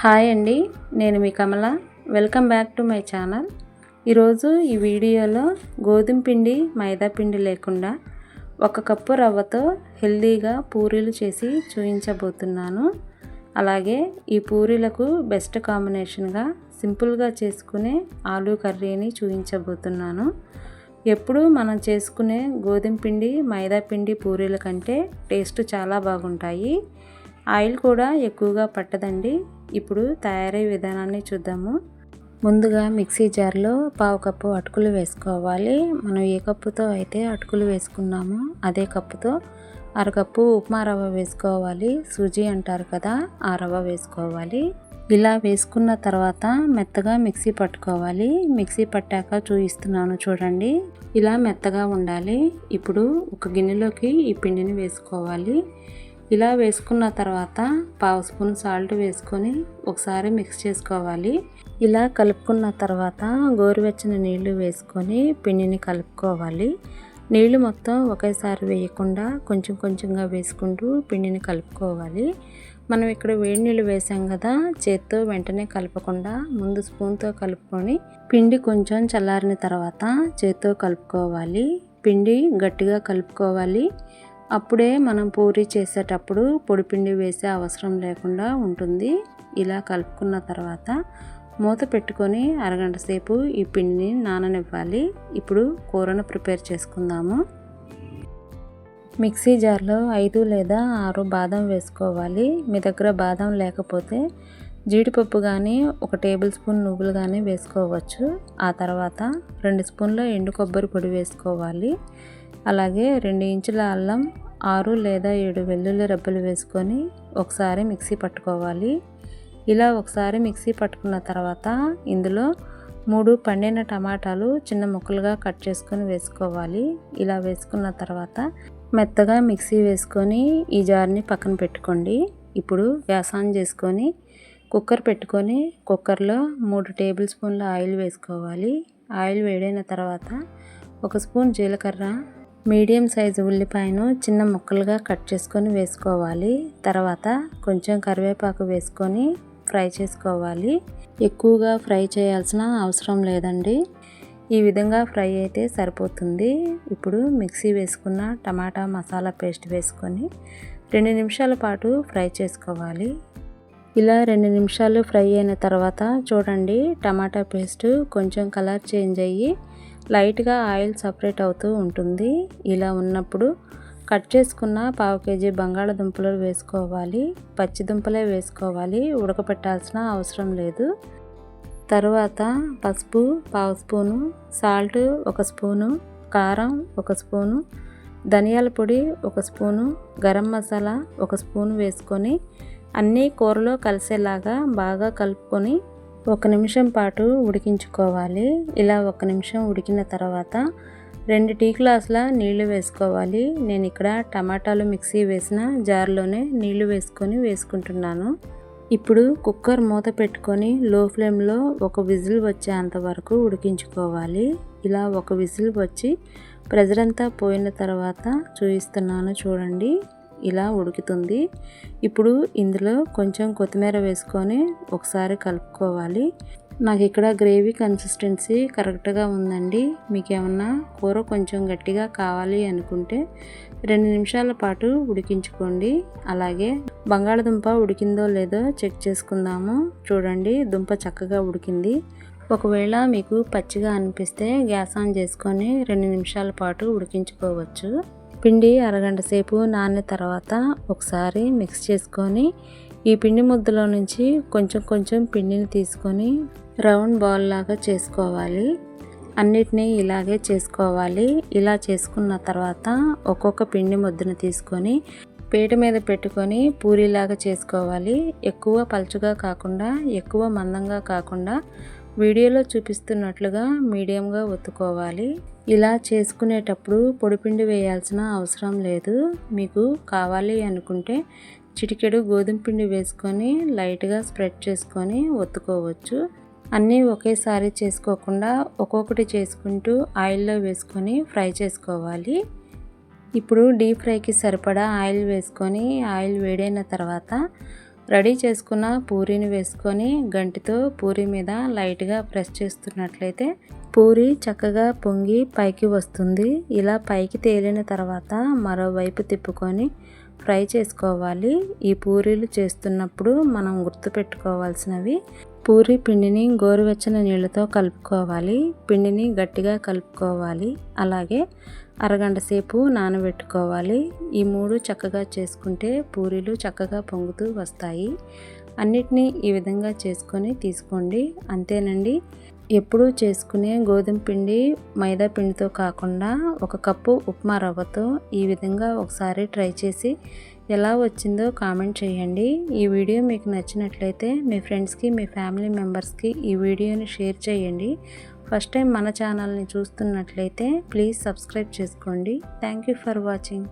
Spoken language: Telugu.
హాయ్ అండి నేను మీ Kamala. Welcome back to my channel. ఈరోజు ఈ వీడియోలో గోధుమ పిండి మైదా పిండి లేకుండా ఒక కప్పు రవ్వతో హెల్దీగా పూరీలు చేసి చూపించబోతున్నాను అలాగే ఈ పూరీలకు బెస్ట్ కాంబినేషన్గా సింపుల్గా చేసుకునే ఆలూ కర్రీని చూపించబోతున్నాను ఎప్పుడు మనం చేసుకునే గోధుమ పిండి మైదా పిండి పూరీల కంటే టేస్ట్ చాలా బాగుంటాయి. ఆయిల్ కూడా ఎక్కువగా పట్టదండి. ఇప్పుడు తయారయ్యే విధానాన్ని చూద్దాము. ముందుగా మిక్సీ జార్లో పావు కప్పు అటుకులు వేసుకోవాలి. మనం ఏ కప్పుతో అయితే అటుకులు వేసుకున్నామో అదే కప్పుతో అరకప్పు ఉప్మా రవ్వ వేసుకోవాలి. సూజీ అంటారు కదా ఆ రవ్వ వేసుకోవాలి. ఇలా వేసుకున్న తర్వాత మెత్తగా మిక్సీ పట్టుకోవాలి. మిక్సీ పట్టాక చూపిస్తున్నాను చూడండి. ఇలా మెత్తగా ఉండాలి. ఇప్పుడు ఒక గిన్నెలోకి ఈ పిండిని వేసుకోవాలి. ఇలా వేసుకున్న తర్వాత పావు స్పూన్ సాల్ట్ వేసుకొని ఒకసారి మిక్స్ చేసుకోవాలి. ఇలా కలుపుకున్న తర్వాత గోరువెచ్చని నీళ్ళు వేసుకొని పిండిని కలుపుకోవాలి. నీళ్ళు మొత్తం ఒకేసారి వేయకుండా కొంచెం కొంచెంగా వేసుకుంటూ పిండిని కలుపుకోవాలి. మనం ఇక్కడ వేడి నీళ్ళు వేసాం కదా చేత్తో వెంటనే కలపకుండా ముందు స్పూన్తో కలుపుకొని పిండి కొంచెం చల్లారిన తర్వాత చేత్తో కలుపుకోవాలి. పిండి గట్టిగా కలుపుకోవాలి. అప్పుడే మనం పూరి చేసేటప్పుడు పొడిపిండి వేసే అవసరం లేకుండా ఉంటుంది. ఇలా కలుపుకున్న తర్వాత మూత పెట్టుకొని అరగంట సేపు ఈ పిండిని నాననివ్వాలి. ఇప్పుడు కూరను ప్రిపేర్ చేసుకుందాము. మిక్సీ జార్లో ఐదు లేదా ఆరు బాదం వేసుకోవాలి. మీ దగ్గర బాదం లేకపోతే జీడిపప్పు కానీ ఒక టేబుల్ స్పూన్ నువ్వులు కానీ వేసుకోవచ్చు. ఆ తర్వాత రెండు స్పూన్ల ఎండు కొబ్బరి పొడి వేసుకోవాలి. అలాగే రెండు ఇంచుల అల్లం ఆరు లేదా ఏడు వెల్లుల్లి రెబ్బలు వేసుకొని ఒకసారి మిక్సీ పట్టుకోవాలి. ఇలా ఒకసారి మిక్సీ పట్టుకున్న తర్వాత ఇందులో మూడు పండిన టమాటాలు చిన్న ముక్కలుగా కట్ చేసుకొని వేసుకోవాలి. ఇలా వేసుకున్న తర్వాత మెత్తగా మిక్సీ వేసుకొని ఈ జార్ని పక్కన పెట్టుకోండి. ఇప్పుడు గ్యాస్ చేసుకొని కుక్కర్ పెట్టుకొని కుక్కర్లో మూడు టేబుల్ స్పూన్ల ఆయిల్ వేసుకోవాలి. ఆయిల్ వేడైన తర్వాత ఒక స్పూన్ జీలకర్ర మీడియం సైజు ఉల్లిపాయను చిన్న ముక్కలుగా కట్ చేసుకొని వేసుకోవాలి. తర్వాత కొంచెం కరివేపాకు వేసుకొని ఫ్రై చేసుకోవాలి. ఎక్కువగా ఫ్రై చేయాల్సిన అవసరం లేదండి. ఈ విధంగా ఫ్రై అయితే సరిపోతుంది. ఇప్పుడు మిక్సీ వేసుకున్న టమాటా మసాలా పేస్ట్ వేసుకొని రెండు నిమిషాల పాటు ఫ్రై చేసుకోవాలి. ఇలా రెండు నిమిషాలు ఫ్రై అయిన తర్వాత చూడండి టమాటా పేస్ట్ కొంచెం కలర్ చేంజ్ అయ్యి లైట్గా ఆయిల్ సపరేట్ అవుతూ ఉంటుంది. ఇలా ఉన్నప్పుడు కట్ చేసుకున్న పావు కేజీ బంగాళదుంపలు వేసుకోవాలి. పచ్చి దుంపలే వేసుకోవాలి. ఉడకపెట్టాల్సిన అవసరం లేదు. తరువాత పసుపు పావు స్పూను సాల్ట్ ఒక స్పూను కారం ఒక స్పూను ధనియాల పొడి ఒక స్పూను గరం మసాలా ఒక స్పూను వేసుకొని అన్నీ కూరలో కలిసేలాగా బాగా కలుపుకొని ఒక నిమిషం పాటు ఉడికించుకోవాలి. ఇలా ఒక నిమిషం ఉడికిన తర్వాత రెండు టీ గ్లాసుల నీళ్ళు వేసుకోవాలి. నేను ఇక్కడ టమాటాలు మిక్సీ వేసిన జార్లోనే నీళ్ళు వేసుకొని వేసుకుంటున్నాను. ఇప్పుడు కుక్కర్ మూత పెట్టుకొని లో ఫ్లేమ్లో ఒక విజిల్ వచ్చేంత వరకు ఉడికించుకోవాలి. ఇలా ఒక విజిల్ వచ్చి ప్రెజర్ అంతా పోయిన తర్వాత చూపిస్తున్నాను చూడండి. ఇలా ఉడుకుతుంది. ఇప్పుడు ఇందులో కొంచెం కొత్తిమీర వేసుకొని ఒకసారి కలుపుకోవాలి. నాకు ఇక్కడ గ్రేవీ కన్సిస్టెన్సీ కరెక్ట్గా ఉందండి. మీకు ఏమన్నా కూర కొంచెం గట్టిగా కావాలి అనుకుంటే రెండు నిమిషాల పాటు ఉడికించుకోండి. అలాగే బంగాళదుంప ఉడికిందో లేదో చెక్ చేసుకుందాము. చూడండి దుంప చక్కగా ఉడికింది. ఒకవేళ మీకు పచ్చిగా అనిపిస్తే గ్యాస్ ఆన్ చేసుకొని రెండు నిమిషాల పాటు ఉడికించుకోవచ్చు. పిండి అరగంట సేపు నానిన తర్వాత ఒకసారి మిక్స్ చేసుకొని ఈ పిండి ముద్దలో నుంచి కొంచెం కొంచెం పిండిని తీసుకొని రౌండ్ బాల్ లాగా చేసుకోవాలి. అన్నిటినీ ఇలాగే చేసుకోవాలి. ఇలా చేసుకున్న తర్వాత ఒక్కొక్క పిండి ముద్దను తీసుకొని పీట మీద పెట్టుకొని పూరీలాగా చేసుకోవాలి. ఎక్కువ పలుచగా కాకుండా ఎక్కువ మందంగా కాకుండా వీడియోలో చూపిస్తున్నట్లుగా మీడియంగా ఒత్తుకోవాలి. ఇలా చేసుకునేటప్పుడు పొడిపిండి వేయాల్సిన అవసరం లేదు. మీకు కావాలి అనుకుంటే చిటికెడు గోధుమ పిండి వేసుకొని లైట్గా స్ప్రెడ్ చేసుకొని ఒత్తుకోవచ్చు. అన్నీ ఒకేసారి చేసుకోకుండా ఒక్కొక్కటి చేసుకుంటూ ఆయిల్లో వేసుకొని ఫ్రై చేసుకోవాలి. ఇప్పుడు డీప్ ఫ్రైకి సరిపడా ఆయిల్ వేసుకొని ఆయిల్ వేడైన తర్వాత రెడీ చేసుకున్న పూరీని వేసుకొని గంటితో పూరి మీద లైట్గా ప్రెస్ చేస్తున్నట్లయితే పూరి చక్కగా పొంగి పైకి వస్తుంది. ఇలా పైకి తేలిన తర్వాత మరోవైపు తిప్పుకొని ఫ్రై చేసుకోవాలి. ఈ పూరీలు చేస్తున్నప్పుడు మనం గుర్తుపెట్టుకోవాల్సినవి పూరి పిండిని గోరువెచ్చని నీళ్ళతో కలుపుకోవాలి. పిండిని గట్టిగా కలుపుకోవాలి. అలాగే అరగంట సేపు నానబెట్టుకోవాలి. ఈ మూడు చక్కగా చేసుకుంటే పూరీలు చక్కగా పొంగుతూ వస్తాయి. అన్నిటినీ ఈ విధంగా చేసుకొని తీసుకోండి. అంతేనండి. ఎప్పుడూ చేసుకునే గోధుమ పిండి మైదా పిండితో కాకుండా ఒక కప్పు ఉప్మా రవ్వతో ఈ విధంగా ఒకసారి ట్రై చేసి ఎలా వచ్చిందో కామెంట్ చేయండి. ఈ వీడియో మీకు నచ్చినట్లయితే మీ ఫ్రెండ్స్కి మీ ఫ్యామిలీ మెంబర్స్కి ఈ వీడియోని షేర్ చేయండి. ఫస్ట్ టైం మన ఛానల్ని చూస్తున్నట్లయితే ప్లీజ్ సబ్స్క్రైబ్ చేసుకోండి. Thank you for watching.